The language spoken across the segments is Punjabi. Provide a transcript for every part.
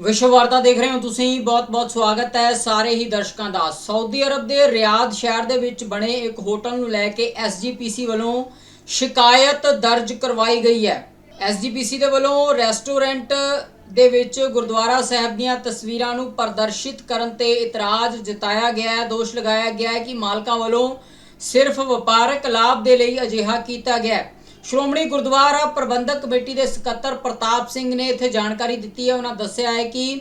ਵਿਸ਼ਵ ਵਾਰਤਾ ਦੇਖ ਰਹੇ ਹੋ ਤੁਸੀਂ। ਬਹੁਤ-ਬਹੁਤ ਸਵਾਗਤ ਹੈ ਸਾਰੇ ਹੀ ਦਰਸ਼ਕਾਂ ਦਾ। ਸਾਊਦੀ ਅਰਬ ਦੇ ਰਿਆਦ ਸ਼ਹਿਰ ਦੇ ਵਿੱਚ ਬਣੇ ਇੱਕ ਹੋਟਲ ਨੂੰ ਲੈ ਕੇ ਐਸਜੀਪੀਸੀ ਵੱਲੋਂ ਸ਼ਿਕਾਇਤ ਦਰਜ ਕਰਵਾਈ ਗਈ ਹੈ। ਐਸਜੀਪੀਸੀ ਦੇ ਵੱਲੋਂ ਰੈਸਟੋਰੈਂਟ ਦੇ ਵਿੱਚ ਗੁਰਦੁਆਰਾ ਸਾਹਿਬ ਦੀਆਂ ਤਸਵੀਰਾਂ ਨੂੰ ਪ੍ਰਦਰਸ਼ਿਤ ਕਰਨ ਤੇ ਇਤਰਾਜ਼ ਜਤਾਇਆ ਗਿਆ ਹੈ। ਦੋਸ਼ ਲਗਾਇਆ ਗਿਆ ਹੈ ਕਿ ਮਾਲਕਾਂ ਵੱਲੋਂ ਸਿਰਫ ਵਪਾਰਕ ਲਾਭ ਦੇ ਲਈ ਅਜਿਹਾ ਕੀਤਾ ਗਿਆ ਹੈ। ਸ਼੍ਰੋਮਣੀ ਗੁਰਦੁਆਰਾ ਪ੍ਰਬੰਧਕ ਕਮੇਟੀ ਦੇ ਸਕੱਤਰ ਪ੍ਰਤਾਪ ਸਿੰਘ ਨੇ ਇੱਥੇ ਜਾਣਕਾਰੀ ਦਿੱਤੀ ਹੈ। ਉਹਨਾਂ ਦੱਸਿਆ ਹੈ ਕਿ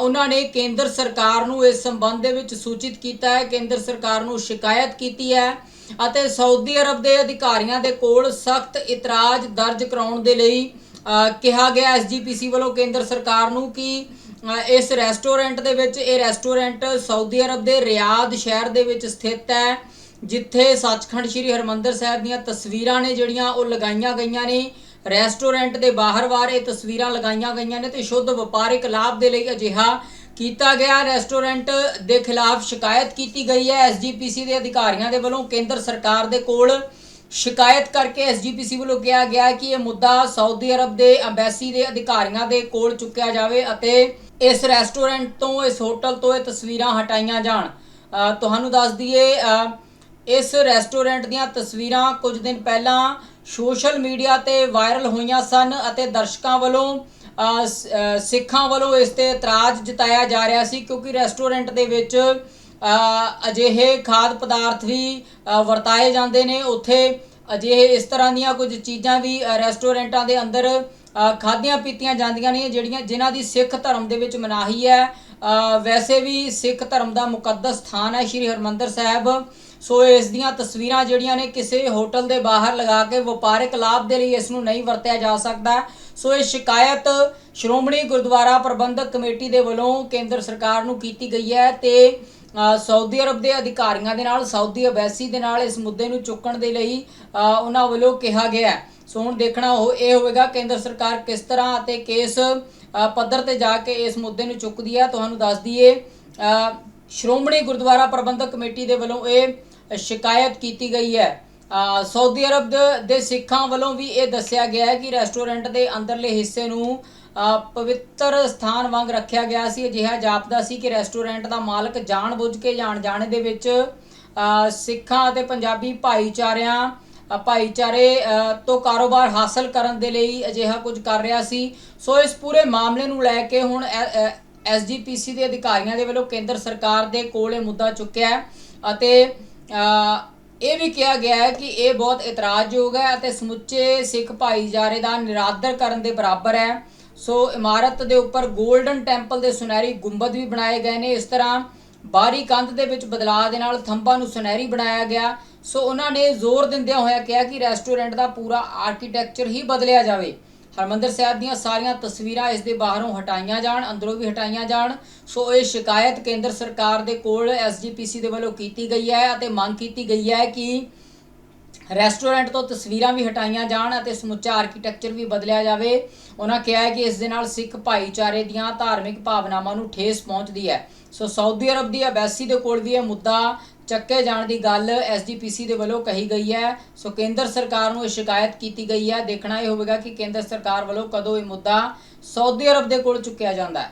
ਉਹਨਾਂ ਨੇ ਕੇਂਦਰ ਸਰਕਾਰ ਨੂੰ ਇਸ ਸੰਬੰਧ ਦੇ ਵਿੱਚ ਸੂਚਿਤ ਕੀਤਾ ਹੈ। ਕੇਂਦਰ ਸਰਕਾਰ ਨੂੰ ਸ਼ਿਕਾਇਤ ਕੀਤੀ ਹੈ ਅਤੇ ਸਾਊਦੀ ਅਰਬ ਦੇ ਅਧਿਕਾਰੀਆਂ ਦੇ ਕੋਲ ਸਖਤ ਇਤਰਾਜ਼ ਦਰਜ ਕਰਾਉਣ ਦੇ ਲਈ ਕਿਹਾ ਗਿਆ। ਐਸਜੀਪੀਸੀ ਵੱਲੋਂ ਕੇਂਦਰ ਸਰਕਾਰ ਨੂੰ ਕਿ ਇਸ ਰੈਸਟੋਰੈਂਟ ਦੇ ਵਿੱਚ, ਇਹ ਰੈਸਟੋਰੈਂਟ ਸਾਊਦੀ ਅਰਬ ਦੇ ਰਿਆਦ ਸ਼ਹਿਰ ਦੇ ਵਿੱਚ ਸਥਿਤ ਹੈ। ਜਿੱਥੇ ਸੱਚਖੰਡ ਸ੍ਰੀ ਹਰਮੰਦਰ ਸਾਹਿਬ ਦੀਆਂ ਤਸਵੀਰਾਂ ਨੇ ਜਿਹੜੀਆਂ ਉਹ ਲਗਾਈਆਂ ਗਈਆਂ ਨੇ। ਰੈਸਟੋਰੈਂਟ ਦੇ ਬਾਹਰ ਵਾਰ ਇਹ ਤਸਵੀਰਾਂ ਲਗਾਈਆਂ ਗਈਆਂ ਨੇ ਤੇ ਸ਼ੁੱਧ ਵਪਾਰਿਕ ਲਾਭ ਦੇ ਲਈ ਅਜਿਹਾ ਕੀਤਾ ਗਿਆ। ਰੈਸਟੋਰੈਂਟ ਦੇ ਖਿਲਾਫ ਸ਼ਿਕਾਇਤ ਕੀਤੀ ਗਈ ਹੈ। ਐਸਜੀਪੀਸੀ ਦੇ ਅਧਿਕਾਰੀਆਂ ਦੇ ਵੱਲੋਂ ਕੇਂਦਰ ਸਰਕਾਰ ਦੇ ਕੋਲ ਸ਼ਿਕਾਇਤ ਕਰਕੇ ਐਸਜੀਪੀਸੀ ਵੱਲੋਂ ਕਿਹਾ ਗਿਆ ਕਿ ਇਹ ਮੁੱਦਾ ਸਾਊਦੀ ਅਰਬ ਦੇ ਐਮਬੈਸੀ ਦੇ ਅਧਿਕਾਰੀਆਂ ਦੇ ਕੋਲ ਚੁੱਕਿਆ ਜਾਵੇ ਅਤੇ ਇਸ ਰੈਸਟੋਰੈਂਟ ਤੋਂ, ਇਸ ਹੋਟਲ ਤੋਂ ਇਹ ਤਸਵੀਰਾਂ ਹਟਾਈਆਂ ਜਾਣ। ਤੁਹਾਨੂੰ ਦੱਸ ਦਈਏ ਇਸ ਰੈਸਟੋਰੈਂਟ ਦੀਆਂ ਤਸਵੀਰਾਂ ਕੁਝ ਦਿਨ ਪਹਿਲਾਂ ਸੋਸ਼ਲ ਮੀਡੀਆ ਤੇ ਵਾਇਰਲ ਹੋਈਆਂ ਸਨ ਅਤੇ ਦਰਸ਼ਕਾਂ ਵੱਲੋਂ ਸਿੱਖਾਂ ਵੱਲੋਂ ਇਸ ਤੇ ਇਤਰਾਜ਼ ਜਤਾਇਆ ਜਾ ਰਿਹਾ ਸੀ ਕਿਉਂਕਿ ਰੈਸਟੋਰੈਂਟ ਦੇ ਵਿੱਚ ਅਜਿਹੇ ਖਾਦ ਪਦਾਰਥ ਵੀ ਵਰਤਾਏ ਜਾਂਦੇ ਨੇ। ਉੱਥੇ ਅਜਿਹੇ ਇਸ ਤਰ੍ਹਾਂ ਦੀਆਂ ਕੁਝ ਚੀਜ਼ਾਂ ਵੀ ਰੈਸਟੋਰੈਂਟਾਂ ਦੇ ਅੰਦਰ ਖਾਧੀਆਂ ਪੀਤੀਆਂ ਜਾਂਦੀਆਂ ਨੇ, ਜਿਹੜੀਆਂ ਜਿਨ੍ਹਾਂ ਦੀ ਸਿੱਖ ਧਰਮ ਦੇ ਵਿੱਚ ਮਨਾਹੀ ਹੈ। ਵੈਸੇ ਵੀ ਸਿੱਖ ਧਰਮ ਦਾ ਮੁਕੱਦਸ ਸਥਾਨ ਹੈ ਸ੍ਰੀ ਹਰਮੰਦਰ ਸਾਹਿਬ। ਸੋ ਇਸ ਦੀਆਂ ਤਸਵੀਰਾਂ ਜਿਹੜੀਆਂ ਨੇ ਕਿਸੇ ਹੋਟਲ ਦੇ ਬਾਹਰ ਲਗਾ ਕੇ ਵਪਾਰਕ ਲਾਭ ਦੇ ਲਈ ਇਸ ਨੂੰ ਨਹੀਂ ਵਰਤਿਆ ਜਾ ਸਕਦਾ। ਸੋ ਇਹ ਸ਼ਿਕਾਇਤ ਸ਼੍ਰੋਮਣੀ ਗੁਰਦੁਆਰਾ ਪ੍ਰਬੰਧਕ ਕਮੇਟੀ ਦੇ ਵੱਲੋਂ ਕੇਂਦਰ ਸਰਕਾਰ ਨੂੰ ਕੀਤੀ ਗਈ ਹੈ ਤੇ ਸਾਊਦੀ ਅਰਬ ਦੇ ਅਧਿਕਾਰੀਆਂ ਦੇ ਨਾਲ, ਸਾਊਦੀ ਅਬੈਸੀ ਦੇ ਨਾਲ ਇਸ ਮੁੱਦੇ ਨੂੰ ਚੁੱਕਣ ਦੇ ਲਈ ਉਹਨਾਂ ਵੱਲੋਂ ਕਿਹਾ ਗਿਆ ਸੋ ਹੁਣ ਦੇਖਣਾ ਉਹ, ਇਹ ਹੋਵੇਗਾ ਕੇਂਦਰ ਸਰਕਾਰ ਕਿਸ ਤਰ੍ਹਾਂ ਅਤੇ ਕਿਸ ਪੱਧਰ ਤੇ ਜਾ ਕੇ ਇਸ ਮੁੱਦੇ ਨੂੰ ਚੁੱਕਦੀ ਹੈ। ਤੁਹਾਨੂੰ ਦੱਸ ਦਈਏ ਸ਼੍ਰੋਮਣੀ ਗੁਰਦੁਆਰਾ ਪ੍ਰਬੰਧਕ ਕਮੇਟੀ ਦੇ ਵੱਲੋਂ ਇਹ ਸ਼ਿਕਾਇਤ ਕੀਤੀ ਗਈ ਹੈ। ਸਾਊਦੀ ਅਰਬ ਦੇ- ਸਿੱਖਾਂ ਵੱਲੋਂ ਵੀ ਇਹ ਦੱਸਿਆ ਗਿਆ ਹੈ ਕਿ ਰੈਸਟੋਰੈਂਟ ਦੇ ਅੰਦਰਲੇ ਹਿੱਸੇ ਨੂੰ ਪਵਿੱਤਰ ਸਥਾਨ ਵਾਂਗ ਰੱਖਿਆ ਗਿਆ ਸੀ। ਅਜਿਹਾ ਜਾਪਦਾ ਸੀ ਕਿ ਰੈਸਟੋਰੈਂਟ ਦਾ ਮਾਲਕ ਜਾਣਬੁੱਝ ਕੇ ਜਾਣ ਜਾਣੇ ਦੇ ਵਿੱਚ ਸਿੱਖਾਂ ਅਤੇ ਪੰਜਾਬੀ ਭਾਈਚਾਰਿਆਂ ਭਾਈਚਾਰੇ ਤੋਂ ਕਾਰੋਬਾਰ ਹਾਸਲ ਕਰਨ ਦੇ ਲਈ ਅਜਿਹਾ ਕੁਝ ਕਰ ਰਿਹਾ ਸੀ। ਸੋ ਇਸ ਪੂਰੇ ਮਾਮਲੇ ਨੂੰ ਲੈ ਕੇ ਹੁਣ ਐਸਜੀਪੀਸੀ ਦੇ ਅਧਿਕਾਰੀਆਂ ਦੇ ਵੱਲੋਂ ਕੇਂਦਰ ਸਰਕਾਰ ਦੇ ਕੋਲ ਇਹ ਮੁੱਦਾ ਚੁੱਕਿਆ ਹੈ ਅਤੇ ਇਹ ਵੀ ਕਿਹਾ ਗਿਆ ਹੈ ਕਿ ਇਹ ਬਹੁਤ ਇਤਰਾਜ਼ਯੋਗ ਹੈ ਅਤੇ ਸਮੁੱਚੇ ਸਿੱਖ ਭਾਈਚਾਰੇ ਦਾ ਨਿਰਾਦਰ ਕਰਨ ਦੇ ਬਰਾਬਰ ਹੈ। ਸੋ ਇਮਾਰਤ ਦੇ ਉੱਪਰ 골ਡਨ ਟੈਂਪਲ ਦੇ ਸੁਨਹਿਰੀ ਗੁੰਬਦ ਵੀ ਬਣਾਏ ਗਏ ਨੇ। ਇਸ ਤਰ੍ਹਾਂ ਬਾਹਰੀ ਕੰਧ ਦੇ ਵਿੱਚ ਬਦਲਾਅ ਦੇ ਨਾਲ ਥੰਬਾਂ ਨੂੰ ਸੁਨਹਿਰੀ ਬਣਾਇਆ ਗਿਆ। ਸੋ ਉਹਨਾਂ ਨੇ ਜ਼ੋਰ ਦਿੰਦਿਆਂ ਹੋਇਆ ਕਿਹਾ ਕਿ ਰੈਸਟੋਰੈਂਟ ਦਾ ਪੂਰਾ ਆਰਕੀਟੈਕਚਰ ਹੀ ਬਦਲਿਆ ਜਾਵੇ। ਹਰਮੰਦਰ ਸਾਹਿਬ ਦੀਆਂ ਸਾਰੀਆਂ ਤਸਵੀਰਾਂ ਇਸ ਦੇ ਬਾਹਰੋਂ ਹਟਾਈਆਂ ਜਾਣ, ਅੰਦਰੋਂ ਵੀ ਹਟਾਈਆਂ ਜਾਣ। ਸੋ ਇਹ ਸ਼ਿਕਾਇਤ ਕੇਂਦਰ ਸਰਕਾਰ ਦੇ ਕੋਲ ਐਸਜੀਪੀਸੀ ਦੇ ਵੱਲੋਂ ਕੀਤੀ ਗਈ ਹੈ ਅਤੇ ਮੰਗ ਕੀਤੀ ਗਈ ਹੈ ਕਿ ਰੈਸਟੋਰੈਂਟ ਤੋਂ ਤਸਵੀਰਾਂ ਵੀ ਹਟਾਈਆਂ ਜਾਣ ਅਤੇ ਸਮੁੱਚਾ ਆਰਕੀਟੈਕਚਰ ਵੀ ਬਦਲਿਆ ਜਾਵੇ। ਉਹਨਾਂ ਕਿਹਾ ਹੈ ਕਿ ਇਸ ਦੇ ਨਾਲ ਸਿੱਖ ਭਾਈਚਾਰੇ ਦੀਆਂ ਧਾਰਮਿਕ ਭਾਵਨਾਵਾਂ ਨੂੰ ਠੇਸ ਪਹੁੰਚਦੀ ਹੈ। ਸੋ ਸਾਊਦੀ ਅਰਬ ਦੀ ਐਮਬੈਸੀ ਦੇ ਕੋਲ ਵੀ ਇਹ ਮੁੱਦਾ ਚੱਕੇ ਜਾਣ ਦੀ ਗੱਲ ਐਸਜੀਪੀਸੀ ਦੇ ਵੱਲੋਂ ਕਹੀ ਗਈ ਹੈ। ਸੋ ਕੇਂਦਰ ਸਰਕਾਰ ਨੂੰ ਇਹ ਸ਼ਿਕਾਇਤ ਕੀਤੀ ਗਈ ਹੈ। ਦੇਖਣਾ ਇਹ ਹੋਵੇਗਾ ਕਿ ਕੇਂਦਰ ਸਰਕਾਰ ਵੱਲੋਂ ਕਦੋਂ ਇਹ ਮੁੱਦਾ ਸਾਊਦੀ ਅਰਬ ਦੇ ਕੋਲ ਚੁੱਕਿਆ ਜਾਂਦਾ ਹੈ।